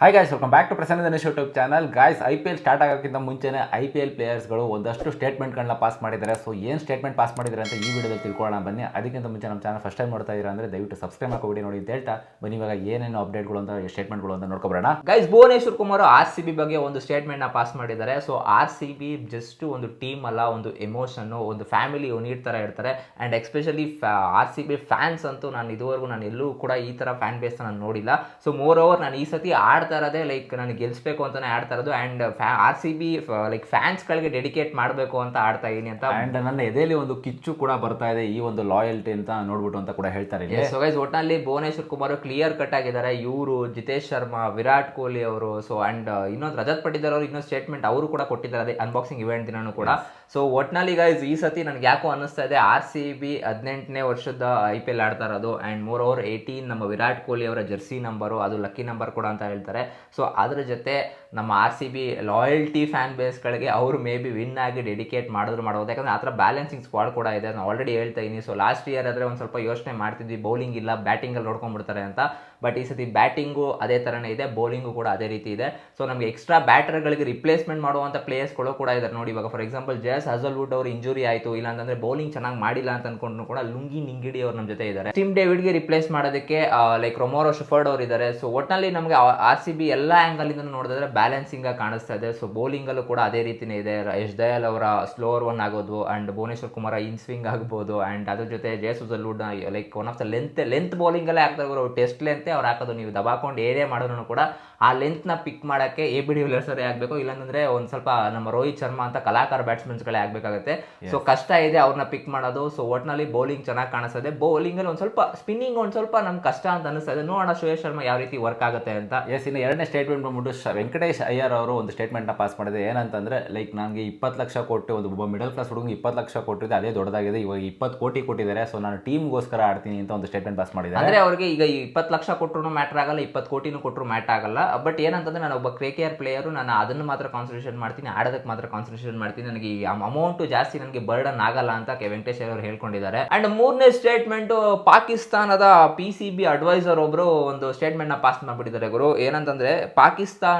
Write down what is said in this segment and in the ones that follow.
Hi guys welcome back to Prasanna Dinesh YouTube channel guys I P L start ಆಗೋಕ್ಕಿಂತ ಮುಂಚೆನೇ I P L ಪ್ಲೇಯರ್ಸ್ಗಳು ಒಂದಷ್ಟು ಸ್ಟೇಟ್ಮೆಂಟ್ಗಳನ್ನ pass ಮಾಡಿದ್ದಾರೆ. So ಏನು statement pass ಮಾಡಿದ್ದಾರೆ ಅಂತ ಈ ವಿಡಿಯೋದಲ್ಲಿ ತಿಳ್ಕೊಳ್ಳೋಣ. ಬನ್ನಿ. ಅದಕ್ಕಿಂತ ಮುಂಚೆ ನಮ್ಮ ಚಾನಲ್ ಫಸ್ಟ್ ಟೈಮ್ ನೋಡ್ತಾ ಇದ್ದೀರಾ ಅಂದರೆ ದಯವಿಟ್ಟು ಸಬ್ಸ್ಕ್ರೈಬ್ ಮಾಡ್ಕೊಬಿಡಿ ನೋಡಿ ಅಂತ ಹೇಳ್ತಾ. ಬನ್ನಿ, ಇವಾಗ ಏನೇನು ಅಪ್ಡೇಟ್ಗಳು ಅಂತ ಸ್ಟೇಟ್ಮೆಂಟ್ಗಳು ಅಂತ ನೋಡ್ಕೊಬರೋಣ. Guys Bhuvneshwar Kumar R C B ಬಗ್ಗೆ ಒಂದು ಸ್ಟೇಟ್ಮೆಂಟ್ನ ಪಾಸ್ ಮಾಡಿದ್ದಾರೆ. So R C B just ಒಂದು ಟೀಮ್ ಅಲ್ಲ, ಒಂದು ಎಮೋಷನ್ನು ಒಂದು ಫ್ಯಾಮಿಲಿ ಯೂನಿಟ್ ಥರ ಇರ್ತಾರೆ. And especially R C B fans ಅಂತೂ ನಾನು ಇದುವರೆಗೂ ನಾನು ಎಲ್ಲೂ ಕೂಡ ಈ ಥರ ಫ್ಯಾನ್ ಬೇಸ್ ನಾನು ನೋಡಿಲ್ಲ. ಸೊ ಮೋರ್ ಓವರ್ ನಾನು ಈ ಸತಿ ಆಡ್ತಾ ಇರೋದೇ ಲೈಕ್ ನಾನು ಗೆಲ್ಸ್ಬೇಕು ಅಂತಾನೆ ಆಡ್ತಾ ಇರೋದು and R C B like ಫ್ಯಾನ್ಸ್ಗಳಿಗೆ dedicate ಮಾಡಬೇಕು ಅಂತ ಆಡ್ತಾ ಇದೀನಿ ಅಂತ ಆ್ಯಂಡ್ ನನ್ನ ಎದೆಯಲ್ಲಿ ಒಂದು ಕಿಚ್ಚು ಕೂಡ ಬರ್ತಾ ಇದೆ ಈ ಒಂದು ಲಾಯಲ್ಟಿ ಅಂತ ನೋಡ್ಬಿಟ್ಟು ಅಂತ ಕೂಡ ಹೇಳ್ತಾರೆ ಸೊ ಗೈಸ್ ಒಟ್ಟಿನಲ್ಲಿ ಭುವನೇಶ್ವರ್ ಕುಮಾರ್ ಕ್ಲಿಯರ್ ಕಟ್ ಆಗಿದ್ದಾರೆ. ಇವರು ಜಿತೇಶ್ ಶರ್ಮಾ ವಿರಾಟ್ ಕೊಹ್ಲಿ ಅವರು ಸೊ ಅಂಡ್ ಇನ್ನೊಂದು ರಜತ್ ಪಟ್ಟಿದಾರ್ ಅವರು ಇನ್ನೊಂದು ಸ್ಟೇಟ್ಮೆಂಟ್ ಅವರು ಕೂಡ ಕೊಟ್ಟಿದ್ದಾರೆ ಅದೇ ಅನ್ಬಾಕ್ಸಿಂಗ್ ಇವೆಂಟ್ ದಿನನೂ ಕೂಡ. ಸೊ ಒಟ್ನಲ್ಲಿ ಗೈಸ್ ಈ ಸತಿ ನನಗೆ ಯಾಕೋ ಅನ್ನಿಸ್ತಾ ಇದೆ ಆರ್ ಸಿ ಬಿ ಹದಿನೆಂಟನೇ ವರ್ಷದ ಐ ಪಿ ಎಲ್ ಆಡ್ತಾ ಇರೋದು ಆ್ಯಂಡ್ ಮೋರ್ ಓವರ್ ಏಯ್ಟೀನ್ ನಮ್ಮ ವಿರಾಟ್ ಕೊಹ್ಲಿ ಅವರ ಜರ್ಸಿ ನಂಬರು ಅದು ಲಕ್ಕಿ ನಂಬರ್ ಕೂಡ ಅಂತ ಹೇಳ್ತಾರೆ. ಸೊ ಅದರ ಜೊತೆ ನಮ್ಮ R C B loyalty fan ಬೇಸ್ಗಳಿಗೆ ಅವರು ಮೇ ಬಿ ವಿನ್ ಆಗಿ ಡೆಡಿಕೇಟ್ ಮಾಡಿದ್ರು ಮಾಡ್ಬೋದು ಯಾಕಂದ್ರೆ ಆ ಥರ ಬ್ಯಾಲೆನ್ಸಿಂಗ್ ಸ್ಕ್ವಾಡ್ ಕೂಡ ಇದೆ. ನಾನು ಆಲ್ರೆಡಿ ಹೇಳ್ತಾ ಇದ್ದೀನಿ ಸೊ ಲಾಸ್ಟ್ ಇಯರ್ ಆದರೆ ಒಂದು ಸ್ವಲ್ಪ ಯೋಚನೆ ಮಾಡ್ತಿದ್ವಿ. ಬೌಲಿಂಗ್ ಇಲ್ಲ ಬ್ಯಾಟಿಂಗಲ್ಲಿ ನೋಡ್ಕೊಂಡ್ಬಿಡ್ತಾರೆ ಅಂತ. ಬಟ್ ಈ ಸತಿ ಬ್ಯಾಟಿಂಗು ಅದೇ ಥರನೇ ಇದೆ. ಬೌಲಿಂಗು ಕೂಡ ಅದೇ ರೀತಿ ಇದೆ. ಸೊ ನಮಗೆ ಎಕ್ಸ್ಟ್ರಾ ಬ್ಯಾಟರ್ಗಳಿಗೆ ರಿಪ್ಲೇಸ್ಮೆಂಟ್ ಮಾಡುವಂಥ ಪ್ಲೇಯರ್ಸ್ಗಳು ಕೂಡ ಇದ್ದಾರೆ ನೋಡಿ ಇವಾಗ. ಫಾರ್ ಎಕ್ಸಾಂಪಲ್ ಜಯಸ್ ಹಜಲ್ವುಡ್ ಅವರು ಇಂಜುರಿ ಆಯಿತು. ಇಲ್ಲ ಅಂತಂದ್ರೆ ಬೌಲಿಂಗ್ ಚೆನ್ನಾಗಿ ಮಾಡಿಲ್ಲ ಅಂತ ಅಂದ್ಕೊಂಡು ಕೂಡ ಲುಂಗಿ ನಿಂಗಿಡಿ ಅವ್ರು ನಮ್ಮ ಜೊತೆ ಇದ್ದಾರೆ ಟಿಮ್ ಡೇವಿಡ್ಗೆ ರಿಪ್ಲೇಸ್ ಮಾಡೋದಕ್ಕೆ ಲೈಕ್ ರೊಮೋರೋ ಶುಫರ್ಡ್ ಅವರು ಇದ್ದಾರೆ ಸೊ ಒಟ್ಟಿನಲ್ಲಿ ನಮಗೆ ಆರ್ ಸಿ ಬಿ ಎಲ್ಲ ಆ್ಯಂಗಲಿಂದ ನೋಡಿದ್ರೆ ಬ್ಯಾಲೆನ್ಸಿಂಗ್ ಆಗಿ ಕಾಣಿಸ್ತಾ ಇದೆ. ಸೊ ಬೌಲಿಂಗಲ್ಲೂ ಕೂಡ ಅದೇ ರೀತಿನೇ ಇದೆ. ಯಶ್ ದಯಾಲ್ ಅವರ ಸ್ಲೋವರ್ ಒನ್ ಆಗೋದು and Bhuvneshwar Kumar in swing ಆಗ್ಬೋದು ಅಂಡ್ ಅದ್ರ ಜೊತೆ ಜಯಸುಜಲ್ವುಡ್ like one of the length length ಬೌಲಿಂಗಲ್ಲೇ ಹಾಕ್ತಾ ಇರೋ ಟೆಸ್ಟ್ ಲೆಂತೆ ಅವ್ರು ಹಾಕೋದು. ನೀವು ದಬಾಕೊಂಡು ಏರಿಯಾ ಮಾಡಿದ್ರು ಕೂಡ ಆ ಲೆಂತ್ನ ಪಿಕ್ ಮಾಡೋಕ್ಕೆ ಎ ಬಿ ಡಿ ವಿಲಿಯರ್ಸರೇ ಆಗಬೇಕು. ಇಲ್ಲಾಂದ್ರೆ ಒಂದು ಸ್ವಲ್ಪ ನಮ್ಮ ರೋಹಿತ್ ಶರ್ಮಾ ಅಂತ ಕಲಾಕಾರ ಬ್ಯಾಟ್ಸ್ಮನ್ಸ್ಗಳೇ ಆಗಬೇಕಾಗುತ್ತೆ. ಸೊ ಕಷ್ಟ ಇದೆ ಅವ್ರನ್ನ ಪಿಕ್ ಮಾಡೋದು. ಸೊ ಒಟ್ನಲ್ಲಿ ಬೌಲಿಂಗ್ ಚೆನ್ನಾಗಿ ಕಾಣಿಸ್ತದೆ ಬೌಲಿಂಗಲ್ಲಿ ಒಂದು ಸ್ವಲ್ಪ ಸ್ಪಿನ್ನಿಂಗ್ ಒಂದು ಸ್ವಲ್ಪ ನಮ್ಗೆ ಕಷ್ಟ ಅಂತ ಅನಿಸ್ತದೆ ಇದೆ. ನೋಡೋಣ ಶೋಹೇಶ್ ಶರ್ಮಾ ಯಾವ ರೀತಿ ವರ್ಕ್ ಆಗುತ್ತೆ ಅಂತ. ಎಸ್ ಇನ್ನು ಎರಡನೇ ಸ್ಟೇಟ್ಮೆಂಟ್ ಬಂದ್ಬಿಟ್ಟು ಶ- ವೆಂಕಟೇಶ್ ಅಯ್ಯರ್ ಅವರು ಒಂದು ಸ್ಟೇಟ್ಮೆಂಟ್ನ ಪಾಸ್ ಮಾಡಿದೆ. ಏನಂತಂದರೆ ಲೈಕ್ ನನಗೆ ಇಪ್ಪತ್ತು ಲಕ್ಷ ಕೊಟ್ಟು ಒಂದು ಒಬ್ಬ ಮಿಡಲ್ ಕ್ಲಾಸ್ ಹುಡುಗ ಇಪ್ಪತ್ತು ಲಕ್ಷ ಕೊಟ್ಟಿದೆ ಅದೇ ದೊಡ್ಡದಾಗಿದೆ. ಇವಾಗ ಇಪ್ಪತ್ತು ಕೋಟಿ ಕೊಟ್ಟಿದ್ದಾರೆ. ಸೊ ನಾನು ಟೀಮ್ಗೋಸ್ಕರ ಆಡ್ತೀನಿ ಅಂತ ಒಂದು ಸ್ಟೇಟ್ಮೆಂಟ್ ಪಾಸ್ ಮಾಡಿದ್ದಾರೆ. ಅಂದರೆ ಅವರಿಗೆ ಈಗ ಇಪ್ಪತ್ತು ಲಕ್ಷ ಕೊಟ್ಟರು ಮ್ಯಾಟ್ರ್ ಆಗಲ್ಲ, ಇಪ್ಪತ್ತು ಕೋಟಿನೂ ಕೊಟ್ಟರು ಮ್ಯಾಟ್ ಆಗಲ್ಲ. ಬಟ್ ಏನಂತಂದ್ರೆ, ನಾನು ಒಬ್ಬ ಕ್ರೇ ಕೇರ್ ಪ್ಲೇಯರು ನಾನು ಅದನ್ನು ಮಾತ್ರ ಕಾನ್ಸಂಟ್ರೇಷನ್ ಮಾಡ್ತೀನಿ ಆಡೋದಕ್ಕೆ ಮಾತ್ರ ಕಾನ್ಸಂಟ್ರೇಷನ್ ಮಾಡ್ತೀನಿ. ನನಗೆ ಈ ಅಮೌಂಟ್ ಜಾಸ್ತಿ, ನನಗೆ ಬರ್ಡನ್ ಆಗಲ್ಲ ಅಂತ ಕೆ ವೆಂಕಟೇಶ್ ಅವರು ಹೇಳ್ಕೊಂಡಿದ್ದಾರೆ. ಅಂಡ್ ಮೂರನೇ ಸ್ಟೇಟ್ಮೆಂಟ್ ಪಾಕಿಸ್ತಾನದ ಪಿ ಸಿ ಬಿ ಅಡ್ವೈಸರ್ ಒಬ್ಬರು ಒಂದು ಸ್ಟೇಟ್ಮೆಂಟ್ನ ಪಾಸ್ ಮಾಡ್ಬಿಟ್ಟಿದ್ದಾರೆ ಗುರು. ಏನಂತಂದ್ರೆ, ಪಾಕಿಸ್ತಾನ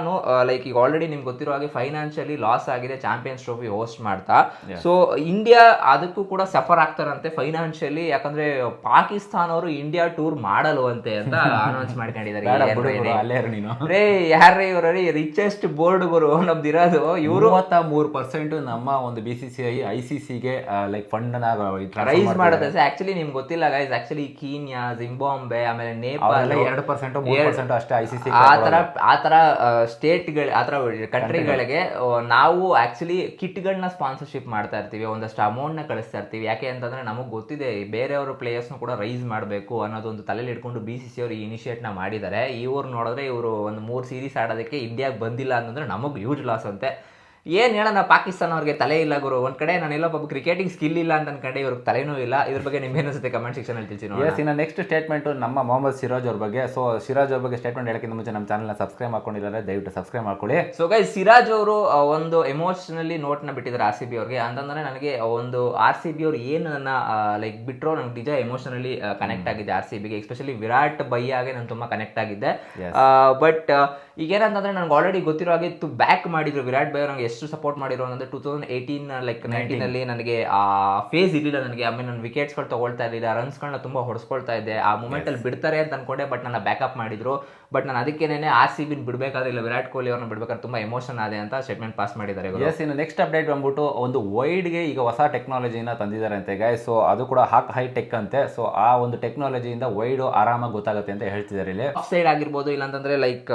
ಲೈಕ್ ಈಗ ಆಲ್ರೆಡಿ ನಿಮ್ಗೆ ಗೊತ್ತಿರೋ ಹಾಗೆ ಫೈನಾನ್ಷಿಯಲಿ ಲಾಸ್ ಆಗಿದೆ ಚಾಂಪಿಯನ್ಸ್ ಟ್ರೋಫಿ ಹೋಸ್ಟ್ ಮಾಡ್ತಾ. ಸೊ ಇಂಡಿಯಾ ಅದಕ್ಕೂ ಕೂಡ ಸಫರ್ ಆಗ್ತಾರಂತೆ ಫೈನಾನ್ಷಿಯಲಿ ಯಾಕಂದ್ರೆ ಪಾಕಿಸ್ತಾನ ಅವರು ಇಂಡಿಯಾ ಟೂರ್ ಮಾಡಲ್ವಂತೆ ಅಂತ ಅನೌನ್ಸ್ ಮಾಡ್ಕೊಂಡಿದ್ದಾರೆ. ಯಾರ ಇವ್ರು? ರಿಚೆಸ್ಟ್ ಬೋರ್ಡ್ ಗುರು ನಮ್ದು ಇರೋದು. ಇವರು ಮೂರು ಪರ್ಸೆಂಟ್ ನಮ್ಮ ಒಂದು B C C I I C ಸಿಗೆ ಲೈಕ್ ಫಂಡ್ ರೈಸ್ ಮಾಡುತ್ತೆ. ಆಕ್ಚುಲಿ ನಿಮ್ಗೆ ಗೊತ್ತಿಲ್ಲ ಗೈಸ್ ಆಕ್ಚುಲಿ ಕೀನ್ಯಾ ಜಿಂಬಾಂಬೆ ಆಮೇಲೆ ನೇಪಾಳ ಎರಡು ಪರ್ಸೆಂಟ್ ಪರ್ಸೆಂಟ್ ಅಷ್ಟೇ ಐ ಸಿ ಸಿ ಆ ತರ ಆ ತರ ಸ್ಟೇಟ್ಗಳು ಆ ಥರ ಕಂಟ್ರಿಗಳಿಗೆ ನಾವು ಆಕ್ಚುಲಿ ಕಿಟ್ಗಳನ್ನ ಸ್ಪಾನ್ಸರ್ಶಿಪ್ ಮಾಡ್ತಾ ಇರ್ತೀವಿ, ಒಂದಷ್ಟು ಅಮೌಂಟ್ನ ಕಳಿಸ್ತಾ ಇರ್ತೀವಿ. ಯಾಕೆ ಅಂತಂದ್ರೆ ನಮಗೆ ಗೊತ್ತಿದೆ, ಬೇರೆಯವರು ಪ್ಲೇಯರ್ಸ್ನ ಕೂಡ ರೈಸ್ ಮಾಡಬೇಕು ಅನ್ನೋದೊಂದು ತಲೆಯಲ್ಲಿ ಇಟ್ಕೊಂಡು ಬಿ ಸಿ ಸಿ ಅವರು ಈ ಇನಿಷಿಯೇಟ್ನ ಮಾಡಿದ್ದಾರೆ ಇವ್ರು ನೋಡಿದ್ರೆ ಇವರು ಒಂದು ಮೂರು ಸೀರೀಸ್ ಆಡೋದಕ್ಕೆ ಇಂಡಿಯಾಗೆ ಬಂದಿಲ್ಲ ಅಂತಂದ್ರೆ ನಮಗೆ ಯೂಜ್ ಲಾಸ್ ಅಂತೆ. ಏನ್ ಹೇಳೋಣ ಪಾಕಿಸ್ತಾನ ಅವ್ರಿಗೆ ತಲೆ ಇಲ್ಲ ಗುರು. ಒಂದ್ ಕಡೆ ನಾನು ಒಬ್ಬ ಕ್ರಿಕೆಟಿಂಗ್ ಸ್ಕಿಲ್ ಇಲ್ಲ ಅಂತ ಅನ್ಕೊಂಡೆ ಇವ್ರಿಗೆ ತಲೆನೂ ಇಲ್ಲ. ಇದ್ರ ಬಗ್ಗೆ ನಿಮ್ಗೆ ಅನ್ಸುತ್ತೆ ಕಮೆಂಟ್ ಸೆಕ್ಷನ್ ಅಲ್ಲಿ ತಿಳಿಸಿ. ಎಸ್ ಇನ್ನು ನೆಕ್ಸ್ಟ್ ಸ್ಟೇಟ್ಮೆಂಟ್ ನಮ್ಮ ಮೊಹಮ್ಮದ್ ಸಿರಾಜ್ ಅವ್ರ ಬಗ್ಗೆ. ಸೊ ಸಿರಾಜ್ ಅವ್ರ ಬಗ್ಗೆ ಸ್ಟೇಟ್ಮೆಂಟ್ ಹೇಳಕ್ಕಿಂತ ಮುಂಚೆ ನಮ್ಮ ಚಾನಲ್ನ ಸಬ್ಸ್ಕ್ರೈಬ್ ಮಾಡ್ಕೊಂಡಿದ್ದಾರೆ ದಯವಿಟ್ಟು ಸಬ್ಸ್ಕ್ರೈಬ್ ಮಾಡ್ಕೊಳ್ಳಿ. ಸೊ ಗೈ ಸಿರಾಜ್ ಅವರು ಒಂದು ಎಮೋಷನಲಿ ನೋಟ್ನ ಬಿಟ್ಟಿದ್ದಾರೆ ಆರ್ ಸಿ ಬಿ ಅವ್ರಿಗೆ. ಅಂತಂದ್ರೆ ನನಗೆ ಒಂದು ಆರ್ ಸಿ ಬಿ ಅವ್ರು ಏನು ನನ್ನ ಲೈಕ್ ಬಿಟ್ರೋ ನನಗೆ ನಿಜ ಎಮೋಷನಲಿ ಕನೆಕ್ಟ್ ಆಗಿದೆ ಆರ್ ಸಿ ಬಿಗೆ ಎಸ್ಪೆಷಲಿ ವಿರಾಟ್ ಬೈಯಾಗೆ ನಾನು ತುಂಬಾ ಕನೆಕ್ಟ್ ಆಗಿದ್ದೆ ಬಟ್ ಈಗ ಏನಂತಂದ್ರೆ ನನಗೆ ಆಲ್ರೆಡಿ ಗೊತ್ತಿರೋ ಹಾಗೆ ಬ್ಯಾಕ್ ಮಾಡಿದ್ರು ವಿರಾಟ್ ಬೈ ನನಗೆ ಎಷ್ಟು ಸಪೋರ್ಟ್ ಮಾಡಿರೋ ಅಂದರೆ two thousand eighteen like nineteen ಅಲ್ಲಿ ನನಗೆ ಆ ಫೇಸ್ ಇರಲಿಲ್ಲ ನನಗೆ. ಆಮೇಲೆ ನನ್ನ ವಿಕೆಟ್ಸ್ಗಳು ತಗೊಳ್ತಾ ಇರಲಿಲ್ಲ. ರನ್ಸ್ಗಳನ್ನ ತುಂಬಾ ಹೊಡೆಸ್ಕೊಳ್ತಾ ಇದ್ದೆ. ಆ ಮೂಮೆಂಟ್ ಅಲ್ಲಿ ಬಿಡ್ತಾರೆ ಅಂತ ಅನ್ಕೊಂಡೆ ಬಟ್ ನನ್ನ ಬ್ಯಾಕಪ್ ಮಾಡಿದ್ರು. ಬಟ್ ನಾನು ಅದಕ್ಕೇನೆ ಆರ್ ಸಿ ಬಿನ್ ಬಿಡ್ಬೇಕಾದ್ರೆ ಇಲ್ಲ ವಿರಾಟ್ ಕೊಹ್ಲಿ ಅವ್ರನ್ನ ಬಿಡ್ಬೇಕಾದ್ರೆ ತುಂಬಾ ಎಮೋಷನ್ ಆದೆ ಅಂತ ಸ್ಟೇಟ್ಮೆಂಟ್ ಪಾಸ್ ಮಾಡಿದ್ದಾರೆ. ಎಸ್ ಇನ್ನು ನೆಕ್ಸ್ಟ್ ಅಪ್ಡೇಟ್ ಬಂದ್ಬಿಟ್ಟು ಒಂದು ವೈಡ್ಗೆ ಈಗ ಹೊಸ ಟೆಕ್ನಾಲಜಿನ ತಂದಿದ್ದಾರೆ ಅಂತೆ ಗಾಯ ಸೊ ಅದು ಕೂಡ ಹಾಕ್ ಹೈ ಟೆಕ್ ಅಂತೆ. ಸೊ ಆ ಒಂದು ಟೆಕ್ನಾಲಜಿಯಿಂದ ವೈಡ್ ಆರಾಮಾಗಿ ಗೊತ್ತಾಗುತ್ತೆ ಅಂತ ಹೇಳ್ತಿದ್ದಾರೆ ಇಲ್ಲಿ. ಆಫ್ ಸೈಡ್ ಆಗಿರ್ಬೋದು ಇಲ್ಲಾಂತಂದ್ರೆ like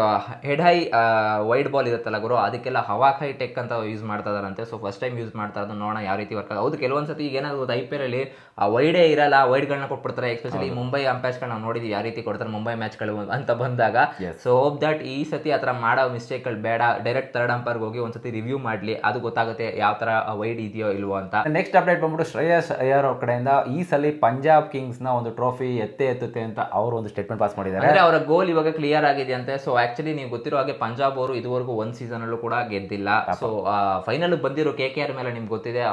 head high wide ball ಇರುತ್ತಲ್ಲ ಗುರು ಅದಕ್ಕೆಲ್ಲ ಹವಾಕ್ ಹೈ ಟೆಕ್ ಅಂತ ಯೂಸ್ ಮಾಡ್ತಾ ಇದಾರಂತೆ ಸೊ ಫಸ್ಟ್ ಟೈಮ್ ಯೂಸ್ ಮಾಡ್ತಾ ಇರೋದು ನೋಡೋಣ ಯಾವ ರೀತಿ ವರ್ಕ್ ಆಗುತ್ತೆ. ಹೌದು ಕೆಲವೊಂದು ಸತಿ ಈಗ ಏನಾಗುತ್ತೆ ಐ ಪಿ ಎಲ್ ಅಲ್ಲಿ ವೈಡೇ ಇರಲ್ಲ ವೈಡ್ಗಳನ್ನ ಕೊಟ್ಬಿಡ್ತಾರೆ. ಎಸ್ಪೆಷಲಿ ಮುಂಬೈ ಅಂಪೈರ್ಸ್ಗಳು ನಾವು ನೋಡಿದ್ವಿ ಯಾವ ರೀತಿ ಕೊಡ್ತಾರೆ ಮುಂಬೈ ಮ್ಯಾಚ್ಗಳು ಅಂತ ಬಂದಾಗ. ಸೊ ಹೋಪ್ ದಟ್ ಈ ಸತಿ ಆ ಥರ ಮಾಡೋ ಮಿಸ್ಟೇಕ್ಗಳು ಬೇಡ. ಡೈರೆಕ್ಟ್ ಥರ್ಡ್ ಅಂಪೈರ್ಗೆ ಹೋಗಿ ಒಂದ್ಸತಿ ರಿವ್ಯೂ ಮಾಡಲಿ. ಅದು ಗೊತ್ತಾಗುತ್ತೆ ಯಾವ ಥರ ವೈಡ್ ಇದೆಯೋ ಇಲ್ವೋ ಅಂತ. ನೆಕ್ಸ್ಟ್ ಅಪ್ಡೇಟ್ ಬಂದ್ಬಿಟ್ಟು ಶ್ರೇಯಸ್ ಅಯ್ಯರ್ ಅವ್ರ ಕಡೆಯಿಂದ ಈ ಸಲ ಪಂಜಾಬ್ ಕಿಂಗ್ಸ್ನ ಒಂದು ಟ್ರೋಫಿ ಎತ್ತೆ ಎತ್ತುತ್ತೆ ಅಂತ ಅವರು ಒಂದು ಸ್ಟೇಟ್ಮೆಂಟ್ ಪಾಸ್ ಮಾಡಿದ್ದಾರೆ. ಅಂದ್ರೆ ಅವರ ಗೋಲ್ ಇವಾಗ ಕ್ಲಿಯರ್ ಆಗಿದೆ ಅಂತೆ ಸೊ ಆಕ್ಚುಲಿ ನೀವು ಗೊತ್ತಿರೋ ಗೊತ್ತಿರೋ ಹಾಗೆ ಪಂಜಾಬ್ ಅವರು ಇದುವರೆಗೂ ಒಂದ್ ಸೀಸನ್ ಅಲ್ಲೂ ಕೂಡ ಗೆದ್ದಿಲ್ಲ. ಸೊ ಫೈನಲ್ ಬಂದಿರೋ ಕೆ ಕೆ ಆರ್ ಮೇಲೆ ನಿಮ್ಗೆ ಗೊತ್ತಿದೆ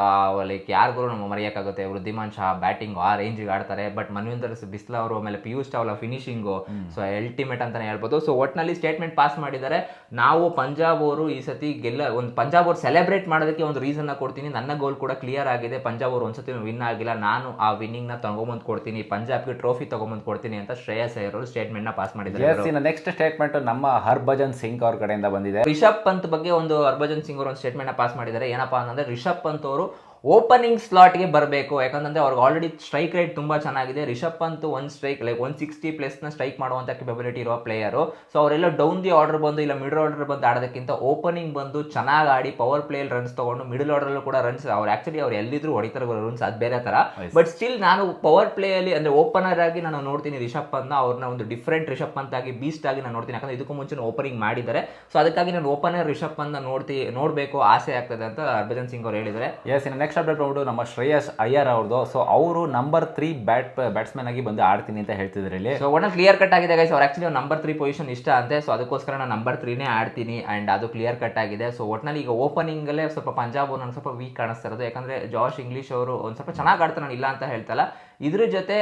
ಲೈಕ್ ಯಾರಿಗೂ ನಮ್ಮ ಮರೆಯೋಕ್ಕಾಗುತ್ತೆ ವೃದ್ಧಿಮಾನ್ ಶಾ ಬ್ಯಾಟಿಂಗ್ ಆ ರೇಂಜಿಗೆ ಆಡ್ತಾರೆ ಬಟ್ ಮನ್ವಿಂದರ್ ಬಿಸ್ಲಾ ಅವರು ಆಮೇಲೆ Piyush Chawla finishing so ultimate ಅಂತಾನೆ ಹೇಳ್ಬೋದು. ಸೊ ಒಟ್ನಲ್ಲಿ ಸ್ಟೇಟ್ಮೆಂಟ್ ಪಾಸ್ ಮಾಡಿದ್ದಾರೆ. ನಾವು ಪಂಜಾಬ್ ಅವರು ಈ ಸತಿ ಗೆಲ್ಲ ಒಂದು ಪಂಜಾಬ್ ಅವರು ಸೆಲೆಬ್ರೇಟ್ ಮಾಡೋದಕ್ಕೆ ಒಂದು ರೀಸನ್ ಕೊಡ್ತೀನಿ. ನನ್ನ ಗೋಲ್ ಕೂಡ ಕ್ಲಿಯರ್ ಆಗಿದೆ. ಪಂಜಾಬ್ ಅವರು ಒಂದ್ಸತಿ ವಿನ್ ಆಗಿಲ್ಲ. ನಾನು ಆ ವಿನ್ನಿಂಗ್ನ ನ ತಗೊಂಬಂದ್ ಕೊಡ್ತೀನಿ. ಪಂಜಾಬ್ಗೆ ಟ್ರೋಫಿ ತಗೊಂಬಂದ್ ಕೊಡ್ತೀನಿ ಅಂತ ಶ್ರೇಯಸ್ ಅಯ್ಯರ್ ಅವರು ಸ್ಟೇಟ್ಮೆಂಟ್ನ ಪಾಸ್ ಮಾಡಿದ್ದಾರೆ. ನೆಕ್ಸ್ಟ್ ಸ್ಟೇಟ್ಮೆಂಟ್ ನಮ್ಮ ಹರ್ಭಜನ್ ಸಿಂಗ್ ಅವ್ರ ಕಡೆಯಿಂದ ಬಂದಿದೆ. ರಿಷಬ್ ಪಂತ್ ಬಗ್ಗೆ ಒಂದು ಹರ್ಭಜನ್ ಸಿಂಗ್ ಅವರು ಒಂದು ಸ್ಟೇಟ್ಮೆಂಟ್ನ ಪಾಸ್ ಮಾಡಿದ್ದಾರೆ. ಏನಪ್ಪಾ ಅಂತಂದ್ರೆ ರಿಷಬ್ ಪಂತ್ ಅವರು ಓಪನಿಂಗ್ ಸ್ಲಾಟ್ಗೆ ಬರಬೇಕು. ಯಾಕಂತಂದ್ರೆ ಅವ್ರಿಗೆ ಆಲ್ರೆಡಿ ಸ್ಟ್ರೈಕ್ ರೇಟ್ ತುಂಬಾ ಚೆನ್ನಾಗಿದೆ. ರಿಷಬ್ ಪಂತ್ ಒಂದು ಸ್ಟ್ರೈಕ್ ಲೈಕ್ ಒನ್ ಸಿಕ್ಸ್ಟಿ ಪ್ಲಸ್ನ ಸ್ಟ್ರೈಕ್ ಮಾಡುವಂತ ಕೆಪಬಿಲಿಟಿ ಇರುವ ಪ್ಲೇಯರು ಸೊ ಅವರೆಲ್ಲ ಡೌನ್ ದಿ ಆರ್ಡರ್ ಬಂದು ಇಲ್ಲ ಮಿಡಲ್ ಆರ್ಡರ್ ಬಂದು ಆಡೋದಕ್ಕಿಂತ ಓಪನಿಂಗ್ ಬಂದು ಚೆನ್ನಾಗಿ ಆಡಿ ಪವರ್ ಪ್ಲೇಯಲ್ಲಿ ರನ್ಸ್ ತೊಗೊಂಡು ಮಿಡಲ್ ಆರ್ಡರ್ಲ್ಲೂ ಕೂಡ ರನ್ಸ್ ಅವ್ರು ಆಕ್ಚುಲಿ ಅವ್ರು ಎಲ್ಲಿದ್ರು ಹೊಡಿತಾರೆ ರನ್ಸ್ ಅದು ಬೇರೆ ತರ ಬಟ್ ಸ್ಟಿಲ್ ನಾನು ಪವರ್ ಪ್ಲೇಯಲ್ಲಿ ಅಂದ್ರೆ ಓಪನರ್ ಆಗಿ ನಾನು ನೋಡ್ತೀನಿ ರಿಷಬ್ ಪಂತ್ ಅವ್ರನ್ನ ಒಂದು ಡಿಫ್ರೆಂಟ್ ರಿಷಬ್ ಪಂತ್ ಆಗಿ ಬೀಸ್ಟ್ ಆಗಿ ನಾನು ನೋಡ್ತೀನಿ. ಯಾಕಂದ್ರೆ ಇದಕ್ಕೂ ಮುಂಚೆ ಓಪನಿಂಗ್ ಮಾಡಿದ್ದಾರೆ. ಸೊ ಅದಕ್ಕಾಗಿ ನಾನು ಓಪನರ್ ರಿಷಬ್ ಪಂತ್ ನೋಡ್ತಿ ನೋಡಬೇಕು ಆಸೆ ಆಗ್ತದೆ ಅಂತ ಹರ್ಭಜನ್ ಸಿಂಗ್ ಅವ್ರು ಹೇಳಿದ್ದಾರೆ. ಎಸ್ ನೆಕ್ಸ್ಟ್ ಅಪ್ಡೇಟ್ ಬಂದ್ಬಿಟ್ಟು ನಮ್ಮ ಶ್ರೇಯಸ್ ಅಯ್ಯರ್ ಅವ್ರದ್ದು ಸೊ ಅವರು ನಂಬರ್ ತ್ರೀ ಬ್ಯಾಟ್ ಬ್ಯಾಟ್ಸ್ಮನ್ ಆಗಿ ಬಂದು ಆಡ್ತೀನಿ ಅಂತ ಹೇಳ್ತಿದ್ರು ಇಲ್ಲಿ. ಸೊ ಒಳ್ಳೆ ಕ್ಲಿಯರ್ ಕಟ್ ಆಗಿದೆ ಗೈಸ್ ಅವ್ರು ಆಕ್ಚುಲಿ ನಂಬರ್ ತ್ರೀ ಪೊಸಿಷನ್ ಇಷ್ಟ ಅಂತೆ. ಸೊ ಅದಕ್ಕೋಸ್ಕರ ನಾನು ನಂಬರ್ ತ್ರೀನೇ ಆಡ್ತೀನಿ ಅಂಡ್ ಅದು ಕ್ಲಿಯರ್ ಕಟ್ ಆಗಿದೆ. ಸೊ ಒಟ್ನಲ್ಲಿ ಈಗ ಓಪನಿಂಗ್ ಅಲ್ಲೇ ಸ್ವಲ್ಪ ಪಂಜಾಬ್ ನನಗೆ ಸ್ವಲ್ಪ ವೀಕ್ ಕಾಣಿಸ್ತಾ ಇರೋದು. ಯಾಕಂದ್ರೆ ಜಾಶ್, ಇಂಗ್ಲಿಷ್ ಅವರು ಒಂದು ಸ್ವಲ್ಪ ಚೆನ್ನಾಗಿ ಆಡ್ತಾರೆ, ನಾನು ಇಲ್ಲ ಅಂತ ಹೇಳ್ತಲ್ಲ. ಇದ್ರ ಜೊತೆ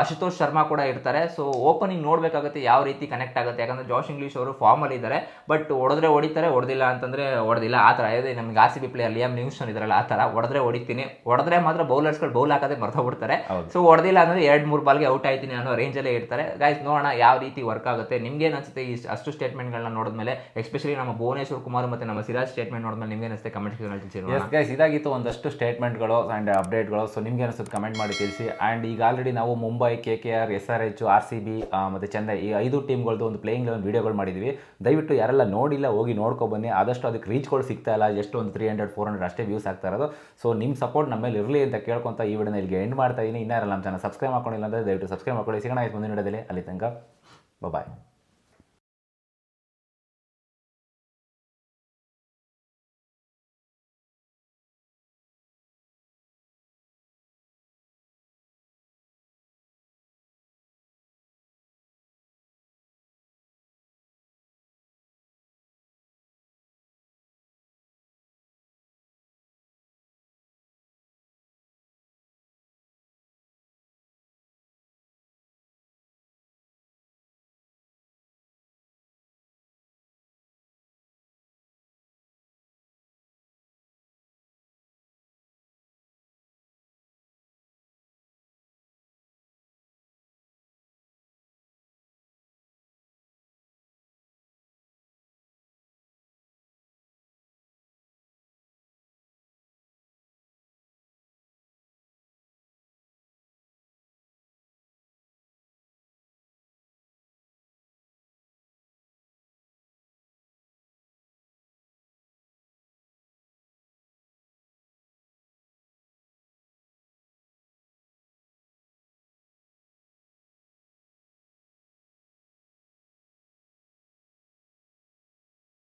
ಅಶುತೋಷ್ ಶರ್ಮಾ ಕೂಡ ಇರ್ತಾರೆ. ಸೊ ಓಪನಿಂಗ್ ನೋಡಬೇಕಾಗುತ್ತೆ ಯಾವ ರೀತಿ ಕನೆಕ್ಟ್ ಆಗುತ್ತೆ. ಯಾಕಂದ್ರೆ ಜಾಶ್ ಇಂಗ್ಲಿಷ್ ಅವರು ಫಾರ್ಮಲ್ಲಿ ಇದ್ದಾರೆ. ಬಟ್ ಹೊಡೆದ್ರೆ ಹೊಡಿತಾರೆ ಹೊಡೆದಿಲ್ಲ ಅಂತಂದರೆ ಹೊಡೆದಿಲ್ಲ. ಆ ಥರ ಇದೆ. ನಮ್ಗೆ R C B player Liam ನ್ಯೂಸ್ಟನ್ ಇದ್ರಲ್ಲ ಆ ಥರ. ಹೊಡೆದ್ರೆ ಹೊಡಿತೀನಿ. ಹೊಡೆದ್ರೆ ಮಾತ್ರ ಬೌಲರ್ಸ್ಗಳು ಬೌಲ್ ಹಾಕೋದೇ ಮರ್ತೋಗ್ಬಿಡ್ತಾರೆ. ಬಿಡ್ತಾರೆ ಸೊ ಹೊಡೆದಿಲ್ಲ ಅಂದರೆ ಎರಡು ಮೂರು ಬಾಲ್ಗೆ ಔಟ್ ಆಯ್ತೀನಿ ಅನ್ನೋ ರೇಂಜಲ್ಲೇ ಇರ್ತಾರೆ. ಗಾಯ್ಸ್ ನೋಡೋಣ ಯಾವ ರೀತಿ ವರ್ಕ್ ಆಗುತ್ತೆ. ನಿಮ್ಗೆ ಅನಿಸುತ್ತೆ ಈ ಅಷ್ಟು ಸ್ಟೇಟ್ಮೆಂಟ್ಗಳನ್ನ ನೋಡಿದ್ಮೇಲೆ ಎಸ್ಪೆಷಲಿ ನಮ್ಮ ಭುವನೇಶ್ವರ್ ಕುಮಾರ್ ಮತ್ತೆ ನಮ್ಮ ಸಿರಾಜ್ ಸ್ಟೇಟ್ಮೆಂಟ್ ನೋಡಿದ್ಮೇಲೆ ನಿಮಗೆ ಅನಿಸುತ್ತೆ? ಕಮೆಂಟ್ ಸೆಕ್ಷನ್ ತಿಳಿಸಿ ಗೈಸ್ ಇದಾಗಿತ್ತು ಒಂದಷ್ಟು ಸ್ಟೇಟ್ಮೆಂಟ್ಗಳು ಆ್ಯಂಡ್ ಅಪ್ಡೇಟ್ಗಳು ಸೊ ನಿಮ್ಗೆ ಅನಿಸುತ್ತೆ? ಕಮೆಂಟ್ ಮಾಡಿ ತಿಳಿಸಿ. ಆ್ಯಂಡ್ ಈಗ ಆಲ್ರೆಡಿ ನಾವು Mumbai K K R S R H R C B ಮತ್ತು ಚೆನ್ನೈ ಈ ಐದು ಟೀಮ್ಗಳದ್ದು ಒಂದು ಪ್ಲೇಯಿಂಗ್ ಲೆವೆನ್ ವೀಡಿಯೋಗಳು ಮಾಡಿದ್ವಿ. ದಯವಿಟ್ಟು ಯಾರೆಲ್ಲ ನೋಡಿಲ್ಲ, ಹೋಗಿ ಬನ್ನಿ. ಆದಷ್ಟು ಅದಕ್ಕೆ ರೀಚ್ಗಳು ಸಿಗ್ತಾ ಇಲ್ಲ. ಎಷ್ಟು ಒಂದು ತ್ರೀ ಹಂಡ್ರೆಡ್ ಫೋರ್ ಹಂಡ್ರೆಡ್ ಅಷ್ಟೇ ವ್ಯೂಸ್ ಆಗ್ತಾ ಇರೋದು. ಸೊ ನಿಮ್ಮ ಸಪೋರ್ಟ್ ನಮ್ಮ ಮೇಲೆ ಇರಲಿ ಅಂತ ಕೇಳ್ಕೊಂತ ಈ ವಿಡಿಯೋನ ಇಲ್ಲಿಗೆ ಎಂಡ್ ಮಾಡ್ತಾ ಇದ್ದೀನಿ ಇನ್ನಾರಲ್ಲ ನಮ್ಮ ಚಾನಲ್ ಸಬ್ಸ್ಕ್ರೈಬ್ ಮಾಡ್ಕೊಂಡಿಲ್ಲ ಅಂದರೆ ದಯವಿಟ್ಟು ಸಬ್ಸ್ಕ್ರೈಬ್ ಮಾಡ್ಕೊಳ್ಳಿ. ಸಿಗೋಣ ಮುಂದಿನ ವಿಡಿಯೋದಲ್ಲಿ ಅಲ್ಲಿ ತನಕ ಬಾಯ್